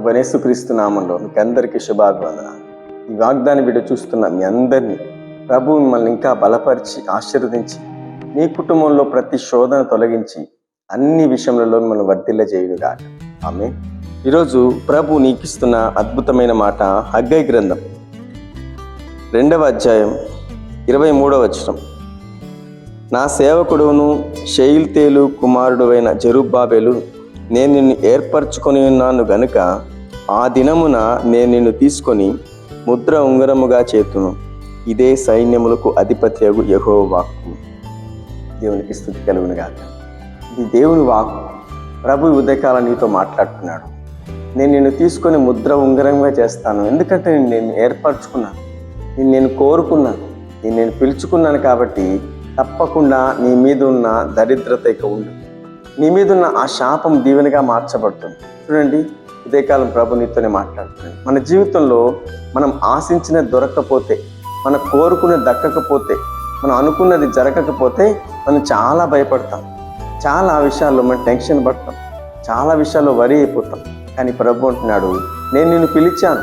ప్రభనేసుక్రీస్తు నామంలో మీకు అందరికీ శుభాభివందన ఈ వాగ్దాన్ని వీడియో చూస్తున్న మీ అందరినీ ప్రభు మిమ్మల్ని ఇంకా బలపరిచి ఆశీర్వదించి మీ కుటుంబంలో ప్రతి శోధన తొలగించి అన్ని విషయములలో మిమ్మల్ని వర్ధిల్ల చేయుడుగా ఆమె ఈరోజు ప్రభు నీకిస్తున్న అద్భుతమైన మాట హగ్గై గ్రంథం. రెండవ అధ్యాయం ఇరవై మూడవ వచనం. నా సేవకుడును షెయిల్తేలు కుమారుడువైన జరుబ్బాబెలు నేను నిన్ను ఏర్పరచుకొని ఉన్నాను గనుక ఆ దినమున నేను నిన్ను తీసుకొని ముద్ర ఉంగరముగా చేతును. ఇదే సైన్యములకు అధిపతి అగు యహో వాక్కు. దేవునికి స్థుతి కలుగును గాక. ఇది దేవుని వాక్కు. ప్రభు ఉదయకాల నీతో మాట్లాడుతున్నాడు. నేను నిన్ను తీసుకొని ముద్ర ఉంగరంగా చేస్తాను. ఎందుకంటే నేను నేను ఏర్పరచుకున్నాను. నేను నేను కోరుకున్నాను. నేను నేను పిలుచుకున్నాను కాబట్టి తప్పకుండా నీ మీద ఉన్న దరిద్రత ఇక ఉండదు. నీ మీద ఉన్న ఆ శాపం దీవెనగా మార్చబడుతుంది. చూడండి ఉదయకాలం ప్రభు నీతోనే మాట్లాడుతున్నాడు. మన జీవితంలో మనం ఆశించినది దొరకకపోతే మనం కోరుకున్న దక్కకపోతే మనం అనుకున్నది జరగకపోతే మనం చాలా భయపడతాం. చాలా విషయాల్లో మనం టెన్షన్ పడతాం. చాలా విషయాల్లో వరి అయిపోతాం. కానీ ప్రభు అంటున్నాడు నేను నిన్ను పిలిచాను.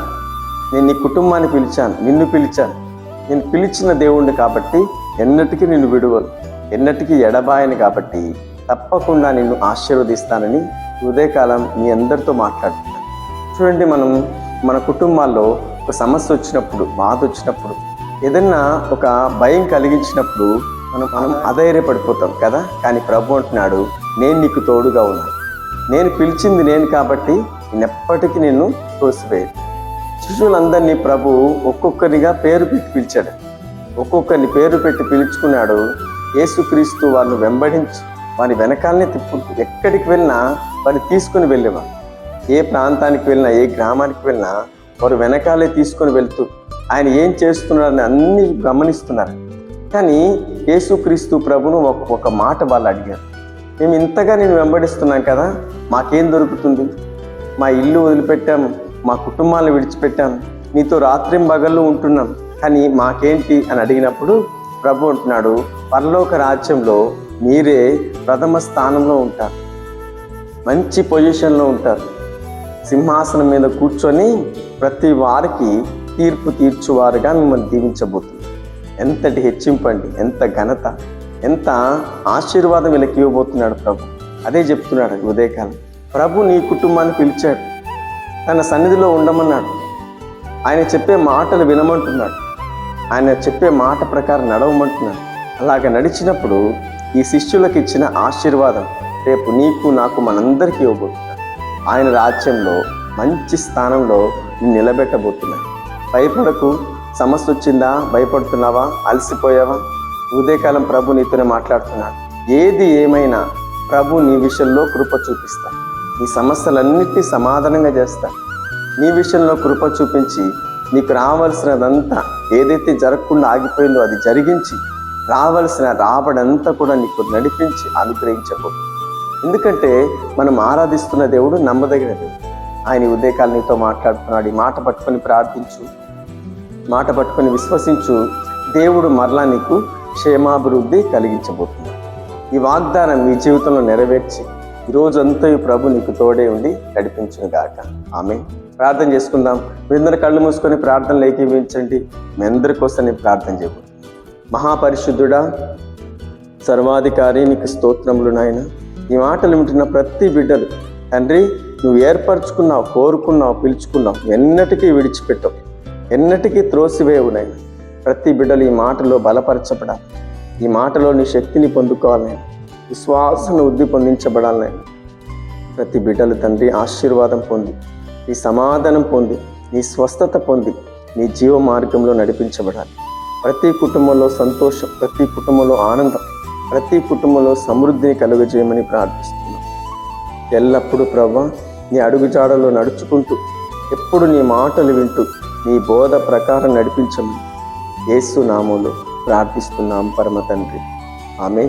నేను నీ కుటుంబాన్ని పిలిచాను. నిన్ను పిలిచాను. నేను పిలిచిన దేవుణ్ణి కాబట్టి ఎన్నటికీ నిన్ను విడువను. ఎన్నటికీ ఎడబాయని కాబట్టి తప్పకుండా నిన్ను ఆశీర్వదిస్తానని ఉదయకాలం మీ అందరితో మాట్లాడుతున్నాను. చూడండి మనం మన కుటుంబాల్లో ఒక సమస్య వచ్చినప్పుడు బాధ వచ్చినప్పుడు ఏదన్నా ఒక భయం కలిగించినప్పుడు మనం మనం అధైర్యపడిపోతాం కదా? కానీ ప్రభు అంటున్నాడు నేను నీకు తోడుగా ఉన్నాను. నేను పిలిచింది నేను కాబట్టి నేను ఎప్పటికీ నిన్ను తోసివేయను. శిశువులందరినీ ప్రభు ఒక్కొక్కరిగా పేరు పెట్టి పిలిచాడు. ఒక్కొక్కరిని పేరు పెట్టి పిలుచుకున్నాడు. యేసుక్రీస్తు వారిని వెంబడించి వాని వెనకాలనే తిప్పు ఎక్కడికి వెళ్ళినా వారిని తీసుకుని వెళ్ళేవారు ఏ ప్రాంతానికి వెళ్ళినా ఏ గ్రామానికి వెళ్ళినా వారు వెనకాలే తీసుకొని వెళ్తూ ఆయన ఏం చేస్తున్నారని అన్ని గమనిస్తున్నారు. కానీ యేసుక్రీస్తు ప్రభును ఒక ఒక మాట వాళ్ళు అడిగారు. మేము ఇంతగా నేను వెంబడిస్తున్నాం కదా మాకేం దొరుకుతుంది? మా ఇల్లు వదిలిపెట్టాం మా కుటుంబాలను విడిచిపెట్టాం నీతో రాత్రింబగళ్ళు ఉంటున్నాం కానీ మాకేంటి? అని అడిగినప్పుడు ప్రభు అంటున్నాడు పరలోక రాజ్యంలో మీరే ప్రథమ స్థానంలో ఉంటారు. మంచి పొజిషన్లో ఉంటారు. సింహాసనం మీద కూర్చొని ప్రతి వారికి తీర్పు తీర్చువారుగా మిమ్మల్ని దీవించబోతుంది ఎంతటి హెచ్చింపండి ఎంత ఘనత ఎంత ఆశీర్వాదం వీళ్ళకి ఇవ్వబోతున్నాడు ప్రభు. అదే చెప్తున్నాడు ఉదయకాలం. ప్రభు నీ కుటుంబాన్ని పిలిచాడు. తన సన్నిధిలో ఉండమన్నాడు. ఆయన చెప్పే మాటలు వినమంటున్నాడు. ఆయన చెప్పే మాట ప్రకారం నడవమంటున్నాడు. అలాగ నడిచినప్పుడు ఈ శిష్యులకు ఇచ్చిన ఆశీర్వాదం రేపు నీకు నాకు మనందరికీ ఇవ్వబోతున్నాడు ఆయన రాజ్యంలో మంచి స్థానంలో నిన్ను నిలబెట్టబోతున్నాడు భయపడకు. సమస్య వచ్చిందా? భయపడుతున్నావా? అలసిపోయావా? ఉదయకాలం ప్రభు నీతోనే మాట్లాడుతున్నాడు. ఏది ఏమైనా ప్రభు నీ విషయంలో కృప చూపిస్తా. నీ సమస్యలన్నిటినీ సమాధానంగా చేస్తా. నీ విషయంలో కృప చూపించి నీకు రావాల్సినదంతా ఏదైతే జరగకుండా ఆగిపోయిందో అది జరిగించి రావలసిన రాబడంతా కూడా నీకు నడిపించి అనుగ్రహించకు. ఎందుకంటే మనం ఆరాధిస్తున్న దేవుడు నమ్మదగిన దేవుడు. ఆయన ఉదయకాలు నీతో మాట్లాడుతున్నాడు. ఈ మాట పట్టుకొని ప్రార్థించు. మాట పట్టుకొని విశ్వసించు. దేవుడు మరలా నీకు క్షేమాభివృద్ధి కలిగించబోతున్నాడు ఈ వాగ్దానం మీ జీవితంలో నెరవేర్చి ఈ రోజంతా ఈ ప్రభు నీకు తోడే ఉండి నడిపించును గాక ఆమె ప్రార్థన చేసుకుందాం. మీరందరూ కళ్ళు మూసుకొని ప్రార్థనలు ఏకీవించండి మీ అందరి కోసం నేను ప్రార్థన చేయబోతున్నాను. మహాపరిశుద్ధుడా సర్వాధికారి నీకు స్తోత్రములు నాయన. ఈ మాటలు వింటున్న ప్రతి బిడ్డలు తండ్రి నువ్వు ఏర్పరచుకున్నావు కోరుకున్నావు పిలుచుకున్నావు ఎన్నటికీ విడిచిపెట్టవు ఎన్నటికీ త్రోసివేవు నాయన. ప్రతి బిడ్డలు ఈ మాటలో బలపరచబడాలి. ఈ మాటలో నీ శక్తిని పొందుకోవాలని విశ్వాసను వృద్ధి పొందించబడాలని ప్రతి బిడ్డలు తండ్రి ఆశీర్వాదం పొంది నీ సమాధానం పొంది నీ స్వస్థత పొంది నీ జీవ మార్గంలో నడిపించబడాలి. ప్రతి కుటుంబంలో సంతోషం ప్రతి కుటుంబంలో ఆనందం ప్రతి కుటుంబంలో సమృద్ధిని కలుగజేయమని ప్రార్థిస్తున్నాం. ఎల్లప్పుడూ ప్రభా నీ అడుగుజాడలో నడుచుకుంటూ ఎప్పుడు నీ మాటలు వింటూ నీ బోధ ప్రకారం నడిపించమని యేసు నామంలో ప్రార్థిస్తున్నాం పరమ తండ్రి. ఆమె